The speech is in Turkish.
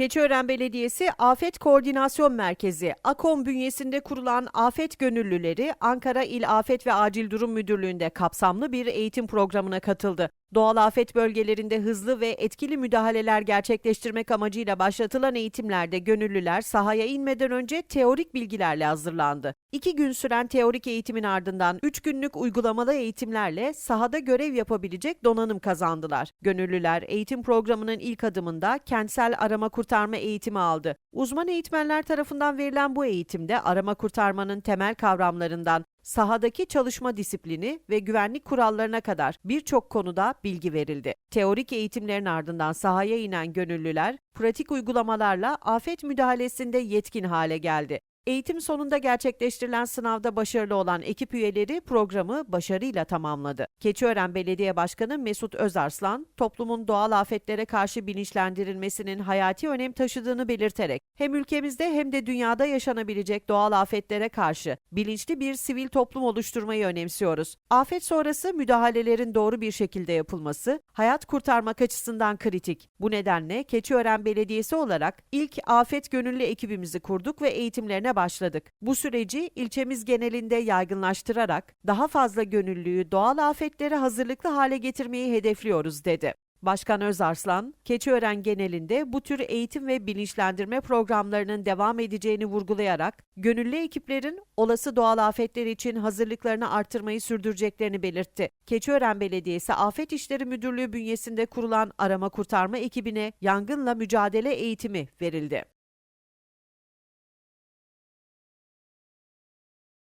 Keçiören Belediyesi Afet Koordinasyon Merkezi, AKOM bünyesinde kurulan afet gönüllüleri Ankara İl Afet ve Acil Durum Müdürlüğü'nde kapsamlı bir eğitim programına katıldı. Doğal afet bölgelerinde hızlı ve etkili müdahaleler gerçekleştirmek amacıyla başlatılan eğitimlerde gönüllüler sahaya inmeden önce teorik bilgilerle hazırlandı. İki gün süren teorik eğitimin ardından üç günlük uygulamalı eğitimlerle sahada görev yapabilecek donanım kazandılar. Gönüllüler eğitim programının ilk adımında kentsel arama kurtarma eğitimi aldı. Uzman eğitmenler tarafından verilen bu eğitimde arama kurtarmanın temel kavramlarından sahadaki çalışma disiplini ve güvenlik kurallarına kadar birçok konuda bilgi verildi. Teorik eğitimlerin ardından sahaya inen gönüllüler pratik uygulamalarla afet müdahalesinde yetkin hale geldi. Eğitim sonunda gerçekleştirilen sınavda başarılı olan ekip üyeleri programı başarıyla tamamladı. Keçiören Belediye Başkanı Mesut Özarslan, toplumun doğal afetlere karşı bilinçlendirilmesinin hayati önem taşıdığını belirterek hem ülkemizde hem de dünyada yaşanabilecek doğal afetlere karşı bilinçli bir sivil toplum oluşturmayı önemsiyoruz. Afet sonrası müdahalelerin doğru bir şekilde yapılması hayat kurtarmak açısından kritik. Bu nedenle Keçiören Belediyesi olarak ilk afet gönüllü ekibimizi kurduk ve eğitimlerine başladık. Bu süreci ilçemiz genelinde yaygınlaştırarak daha fazla gönüllüyü doğal afetlere hazırlıklı hale getirmeyi hedefliyoruz dedi. Başkan Özarslan, Keçiören genelinde bu tür eğitim ve bilinçlendirme programlarının devam edeceğini vurgulayarak, gönüllü ekiplerin olası doğal afetler için hazırlıklarını artırmayı sürdüreceklerini belirtti. Keçiören Belediyesi Afet İşleri Müdürlüğü bünyesinde kurulan arama kurtarma ekibine yangınla mücadele eğitimi verildi.